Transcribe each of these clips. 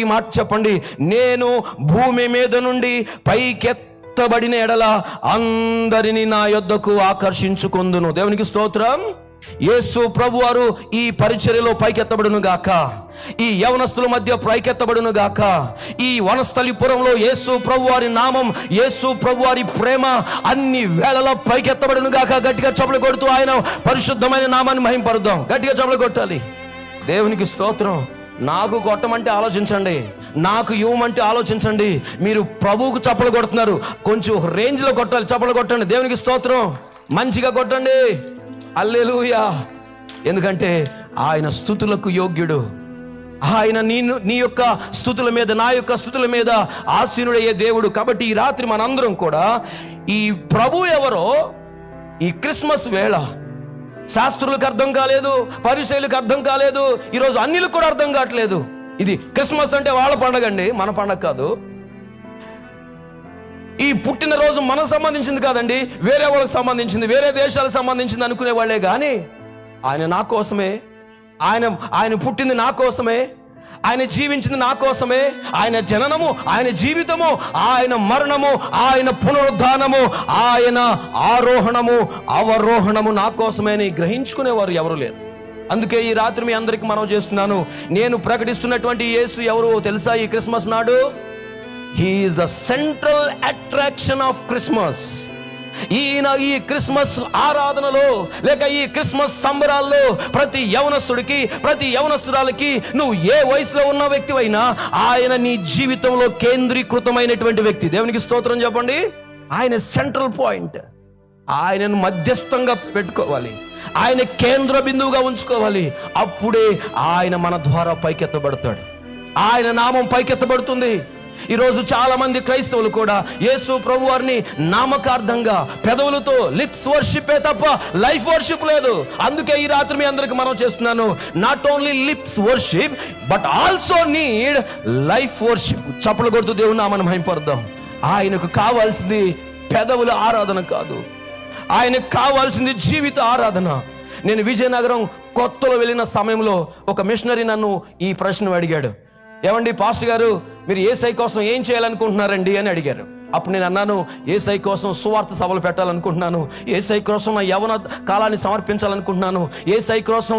ఈ మాట చెప్పండి నేను భూమి మీద నుండి పైకెత్తబడిన ఎడల అందరినీ నా యొద్దకు ఆకర్షించుకుందును. దేవునికి స్తోత్రం. యేసు ప్రభు వారు ఈ పరిచర్యలో పైకెత్తబడును గాక. ఈ యవనస్తుల మధ్య పైకెత్తబడును గాక. ఈ వనస్థలిపురంలో యేసు ప్రభు వారి నామం యేసు ప్రభు వారి ప్రేమ అన్ని వేళలో పైకెత్తబడును గాక. గట్టిగా చపలు కొడుతూ ఆయన పరిశుద్ధమైన నామాన్ని మహింపరుద్దాం. గట్టిగా చపలు కొట్టాలి. దేవునికి స్తోత్రం. నాకు కొట్టమంటే ఆలోచించండి నాకు ఇవ్వమంటే ఆలోచించండి. మీరు ప్రభువుకు చప్పలు కొడుతున్నారు. కొంచెం రేంజ్లో కొట్టాలి చప్పలు కొట్టండి. దేవునికి స్తోత్రం. మంచిగా కొట్టండి. అల్లెలుయా ఎందుకంటే ఆయన స్థుతులకు యోగ్యుడు. ఆయన నేను నీ యొక్క స్థుతుల మీద నా యొక్క స్థుతుల మీద ఆసీనుడయ్యే దేవుడు. కాబట్టి ఈ రాత్రి మనందరం కూడా ఈ ప్రభు ఎవరో ఈ క్రిస్మస్ వేళ శాస్త్రులకు అర్థం కాలేదు పరిశైలకు అర్థం కాలేదు ఈరోజు అన్నిలకు కూడా అర్థం కావట్లేదు. ఇది క్రిస్మస్ అంటే వాళ్ళ పండగ అండి మన పండగ కాదు. ఈ పుట్టినరోజు మనకు సంబంధించింది కాదండి వేరే వాళ్ళకి సంబంధించింది వేరే దేశాలకు సంబంధించింది అనుకునే వాళ్ళే కానీ ఆయన నా కోసమే ఆయన ఆయన పుట్టింది నా కోసమే ఆయన జీవించింది నా కోసమే. ఆయన జననము ఆయన జీవితము ఆయన మరణము ఆయన పునరుద్ధానము ఆయన ఆరోహణము అవరోహణము నా కోసమే అని గ్రహించుకునేవారు ఎవరు లేరు. అందుకే ఈ రాత్రి మీ అందరికి మనం చేస్తున్నాను. నేను ప్రకటిస్తున్నటువంటి యేసు ఎవరు తెలుసా ఈ క్రిస్మస్ నాడు? He is the central attraction of Christmas ఈయన ఈ క్రిస్మస్ ఆరాధనలో లేక ఈ క్రిస్మస్ సంబరాల్లో ప్రతి యవనస్తుడికి ప్రతి యవనస్తురాలకి నువ్వు ఏ వయసులో ఉన్న వ్యక్తివైనా ఆయన నీ జీవితంలో కేంద్రీకృతమైనటువంటి వ్యక్తి. దేవునికి స్తోత్రం చెప్పండి. ఆయన సెంట్రల్ పాయింట్. ఆయనను మధ్యస్థంగా పెట్టుకోవాలి. ఆయన కేంద్ర బిందువుగా ఉంచుకోవాలి. అప్పుడే ఆయన మన ద్వారా పైకెత్తబడతాడు. ఆయన నామం పైకెత్తబడుతుంది. ఈరోజు చాలా మంది క్రైస్తవులు కూడా యేసు ప్రభు వారిని నామకార్థంగా పెదవులతో లిప్స్ వర్షిపే తప్ప లైఫ్ వర్షిప్ లేదు. అందుకే ఈ రాత్రి మీ అందరికి మనం చేస్తున్నాను not only lips worship but also need life worship. చప్పలు కొడుతూ దేవుని మనం మహింపడదాం ఆయనకు కావాల్సింది పెదవుల ఆరాధన కాదు. ఆయనకు కావాల్సింది జీవిత ఆరాధన. నేను విజయనగరం కొత్తలో వెళ్ళిన సమయంలో ఒక మిషనరీ నన్ను ఈ ప్రశ్న అడిగాడు. ఏమండి పాస్టర్ గారు మీరు ఏ సై కోసం ఏం చేయాలనుకుంటున్నారండి అని అడిగారు. అప్పుడు నేను అన్నాను ఏ సై కోసం సువార్త సభలు పెట్టాలనుకుంటున్నాను ఏ సై కోసం నా యవన కాలాన్ని సమర్పించాలనుకుంటున్నాను ఏ సై కోసం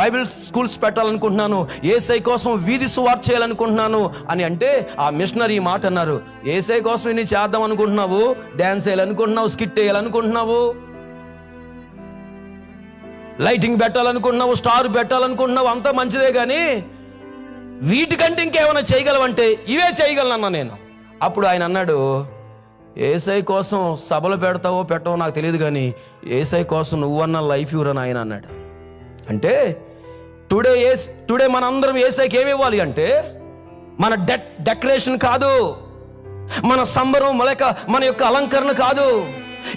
బైబిల్ స్కూల్స్ పెట్టాలనుకుంటున్నాను ఏ సై కోసం వీధి సువార్త చేయాలనుకుంటున్నాను అని అంటే ఆ మిషనరీ మాట అన్నారు. ఏ సై కోసం ఇన్ని చేద్దాం అనుకుంటున్నావు డ్యాన్స్ వేయాలనుకుంటున్నావు స్కిట్ వేయాలనుకుంటున్నావు లైటింగ్ పెట్టాలనుకుంటున్నావు స్టార్ పెట్టాలనుకుంటున్నావు అంతా మంచిదే కానీ వీటికంటే ఇంకేమైనా చేయగలవంటే ఇవే చేయగలనన్నా నేను. అప్పుడు ఆయన అన్నాడు ఏసై కోసం సభలు పెడతావో పెట్టవో నాకు తెలియదు కానీ ఏసై కోసం నువ్వన్న లైఫ్ ఇవ్వరని ఆయన అన్నాడు. అంటే టుడే ఏ టుడే మనందరం ఏసైకి ఏమి ఇవ్వాలి అంటే మన డె డెకరేషన్ కాదు మన సంబరం లేక మన యొక్క అలంకరణ కాదు.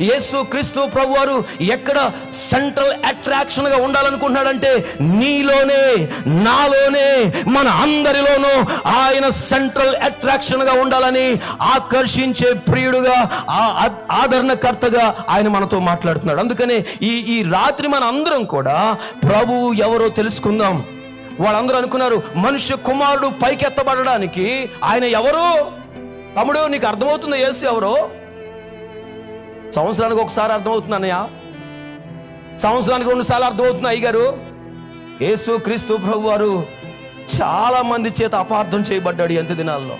యేసు క్రీస్తు ప్రభు వారు ఎక్కడ సెంట్రల్ అట్రాక్షన్గా ఉండాలనుకుంటున్నాడంటే నీలోనే నాలోనే మన అందరిలోనూ ఆయన సెంట్రల్ అట్రాక్షన్గా ఉండాలని ఆకర్షించే ప్రియుడుగా ఆ- ఆదరణకర్తగా ఆయన మనతో మాట్లాడుతున్నాడు. అందుకనే ఈ ఈ రాత్రి మన అందరం కూడా ప్రభువు ఎవరో తెలుసుకుందాం. వాళ్ళందరూ అనుకున్నారు మనుష్య కుమారుడు పైకెత్తబడడానికి ఆయన ఎవరు? తమ్ముడు నీకు అర్థమవుతుంది యేసు ఎవరో? సంవత్సరానికి ఒకసారి అర్థమవుతుంది అన్నయ్య. సంవత్సరానికి రెండుసార్లు అర్థమవుతుంది అయ్యగారు. యేసు క్రీస్తు ప్రభు వారు చాలా మంది చేత అపార్థం చేయబడ్డాడు ఎంత దినాల్లో.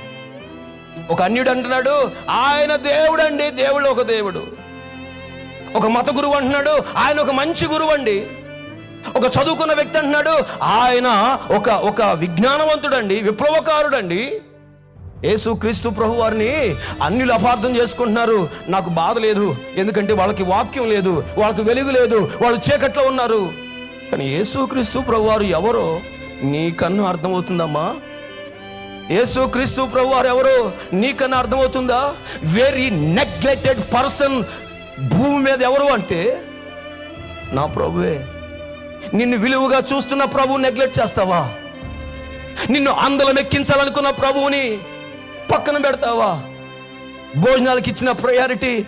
ఒక అన్యుడు అంటున్నాడు ఆయన దేవుడు అండి దేవుడు ఒక దేవుడు. ఒక మత గురువు అంటున్నాడు ఆయన ఒక మంచి గురువు అండి ఒక చదువుకున్న వ్యక్తి అంటున్నాడు ఆయన ఒక ఒక విజ్ఞానవంతుడండి విప్లవకారుడండి. యేసు క్రీస్తు ప్రభు వారిని అన్నిలు అపార్థం చేసుకుంటున్నారు. నాకు బాధ లేదు. ఎందుకంటే వాళ్ళకి వాక్యం లేదు. వాళ్ళకి వెలుగు లేదు. వాళ్ళు చీకట్లో ఉన్నారు. కానీ యేసు క్రీస్తు ప్రభు వారు ఎవరో నీకన్నా అర్థమవుతుందమ్మా. యేసు క్రీస్తు ప్రభు వారు ఎవరో నీకన్నా అర్థమవుతుందా? వెరీ నెగ్లెక్టెడ్ పర్సన్ భూమి మీద ఎవరు అంటే నా ప్రభువే. నిన్ను విలువగా చూస్తున్న ప్రభువు నెగ్లెక్ట్ చేస్తావా? నిన్ను అందలం ఎక్కించాలనుకున్న ప్రభువుని పక్కన పెడతావా? భోజనాలకు ఇచ్చిన ప్రయారిటీ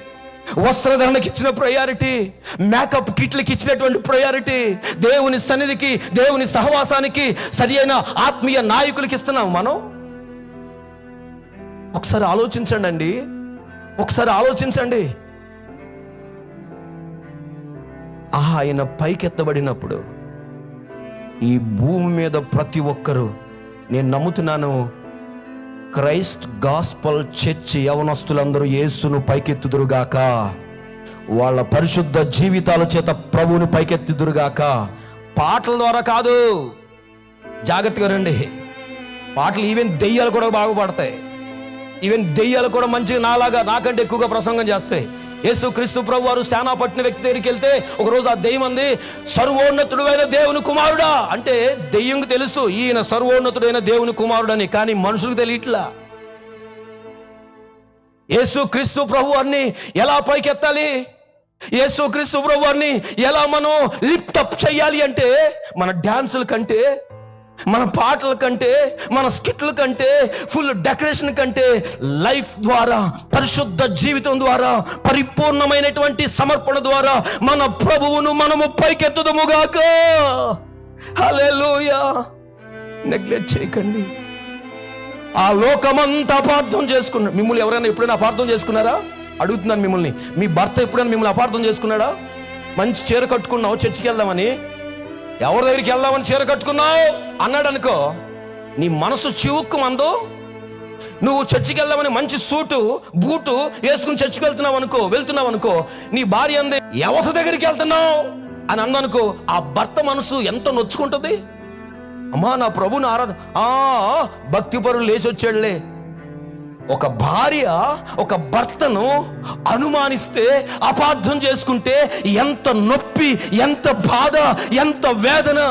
వస్త్రధారణకి ఇచ్చిన ప్రయారిటీ మేకప్ కిట్లకి ఇచ్చినటువంటి ప్రయారిటీ దేవుని సన్నిధికి దేవుని సహవాసానికి సరి అయిన ఆత్మీయ నాయకులకి ఇస్తున్నాం మనం. ఒకసారి ఆలోచించండి అండి ఒకసారి ఆలోచించండి. ఆయన పైకెత్తబడినప్పుడు ఈ భూమి మీద ప్రతి ఒక్కరూ నేను నమ్ముతున్నాను క్రైస్ట్ గాస్పల్ చర్చ్ యవనస్తులందరూ యేసును పైకెత్తుదురుగాక. వాళ్ళ పరిశుద్ధ జీవితాల చేత ప్రభువును పైకెత్తుదురుగాక. పాటల ద్వారా కాదు. జాగ్రత్తగా రండి. పాటలు ఈవెన్ దెయ్యాలు కూడా బాగుపడతాయి. ఈవెన్ దెయ్యాలు కూడా మంచిగా నాలాగా నాకంటే ఎక్కువగా ప్రసంగం చేస్తాయి. యేసు క్రీస్తు ప్రభు వారు శానాపట్న వ్యక్తి దగ్గరికి వెళ్తే ఒకరోజు ఆ దెయ్యం అంది సర్వోన్నతుడైన దేవుని కుమారుడా అంటే దెయ్యంకి తెలుసు ఈయన సర్వోన్నతుడైన దేవుని కుమారుడని కానీ మనుషులకు తెలియట్లా. యేసు క్రీస్తు ప్రభు వారిని ఎలా పైకెత్తాలి? యేసు క్రీస్తు ప్రభు వారిని ఎలా మనం లిఫ్ట్ అప్ చేయాలి అంటే మన డాన్సుల కంటే మన పాటల కంటే మన స్కిట్ల కంటే ఫుల్ డెకరేషన్ కంటే లైఫ్ ద్వారా పరిశుద్ధ జీవితం ద్వారా పరిపూర్ణమైనటువంటి సమర్పణ ద్వారా మన ప్రభువును మనము పైకెత్తుదముగాక హల్లెలూయా. నెగ్లెక్ట్ చేయకండి. ఆ లోకమంతా అపార్థం చేసుకున్నాడు మిమ్మల్ని ఎవరైనా ఎప్పుడైనా అపార్థం చేసుకున్నారా? అడుగుతున్నాను మిమ్మల్ని. మీ భర్త ఎప్పుడైనా మిమ్మల్ని అపార్థం చేసుకున్నాడా? మంచి చీర కట్టుకున్నావు? చర్చికి వెళ్దామని? ఎవరి దగ్గరికి వెళ్దామని చీర కట్టుకున్నావు? అన్నాడు అనుకో నీ మనసు చివుక్కు మందు నువ్వు చర్చికి వెళ్దామని మంచి సూటు బూటు వేసుకుని చర్చికి వెళ్తున్నావు అనుకో వెళ్తున్నావు అనుకో నీ భార్య అంది ఎవరి దగ్గరికి వెళ్తున్నావు? అని అందనుకో ఆ భర్త మనసు ఎంత నొచ్చుకుంటుంది? అమ్మా నా ప్రభుని ఆరాధ ఆ భక్తి పరులు లేచి వచ్చాడులే ఒక భార్య ఒక భర్తను అనుమానిస్తే అపార్థం చేసుకుంటే ఎంత నొప్పి ఎంత బాధ ఎంత వేదన?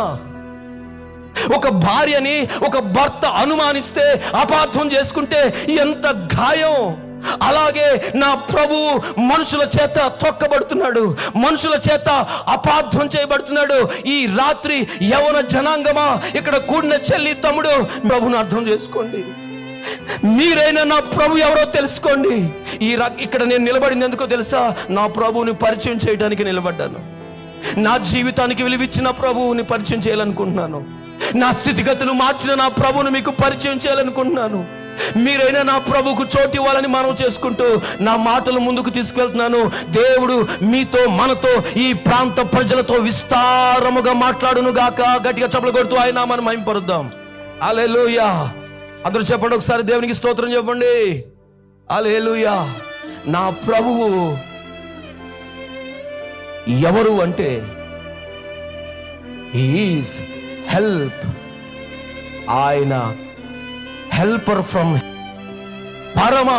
ఒక భార్యని ఒక భర్త అనుమానిస్తే అపార్థం చేసుకుంటే ఎంత గాయం? అలాగే నా ప్రభు మనుషుల చేత తొక్కబడుతున్నాడు మనుషుల చేత అపార్థం చేయబడుతున్నాడు. ఈ రాత్రి యవన జనాంగమా? ఇక్కడ కూడిన చెల్లి తమ్ముడు ప్రభుని అర్థం చేసుకోండి. మీరైనా నా ప్రభు ఎవరో తెలుసుకోండి. ఈ ఇక్కడ నేను నిలబడింది ఎందుకో తెలుసా? నా ప్రభువుని పరిచయం చేయడానికి నిలబడ్డాను. నా జీవితానికి విలువిచ్చిన ప్రభువుని పరిచయం చేయాలనుకుంటున్నాను. నా స్థితిగతులు మార్చిన నా ప్రభువుని మీకు పరిచయం చేయాలనుకుంటున్నాను. మీరైనా నా ప్రభుకు చోటు ఇవ్వాలని మనం చేసుకుంటూ నా మాటలు ముందుకు తీసుకెళ్తున్నాను దేవుడు మీతో మనతో ఈ ప్రాంత ప్రజలతో విస్తారముగా మాట్లాడును గాక గట్టిగా చప్పలు కొడుతూ ఆయన మనం మైంపరుద్దాం అలెలుయా అందరూ చెప్పండి ఒకసారి దేవునికి స్తోత్రం చెప్పండి. అలేలుయా నా ప్రభువు ఎవరు అంటే ఈజ్ హెల్ప్ ఆయన హెల్పర్ ఫ్రమ్ పరమ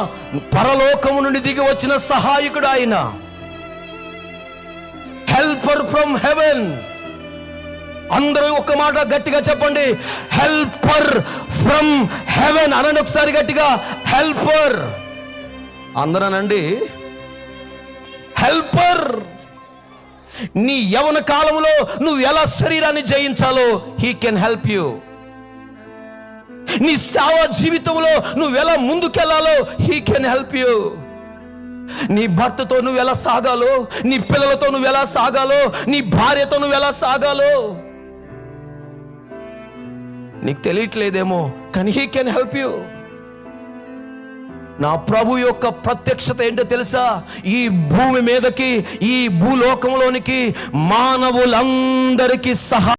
పరలోకము నుండి దిగి వచ్చిన సహాయకుడు ఆయన. హెల్పర్ ఫ్రమ్ హెవెన్ అందరూ ఒక మాట గట్టిగా చెప్పండి. హెల్పర్ ఫ్రమ్ హెవెన్ అనండి ఒకసారి గట్టిగా. హెల్పర్. అందరనండి. హెల్పర్. నీ యవన కాలంలో నువ్వు ఎలా శరీరాన్ని జయించాలో హీ కెన్ హెల్ప్ యూ. నీ సేవ జీవితంలో నువ్వు ఎలా ముందుకెళ్ళాలో హీ కెన్ హెల్ప్ యూ. నీ భర్తతో నువ్వు ఎలా సాగాలో నీ పిల్లలతో నువ్వు ఎలా సాగాలో నీ భార్యతో నువ్వు ఎలా సాగాలో. నీకు తెలియట్లేదేమో కానీ హీ కెన్ హెల్ప్ యూ నా ప్రభు యొక్క ప్రత్యక్షత ఏంటో తెలుసా? ఈ భూమి మీదకి ఈ భూలోకంలోనికి మానవులందరికీ సహా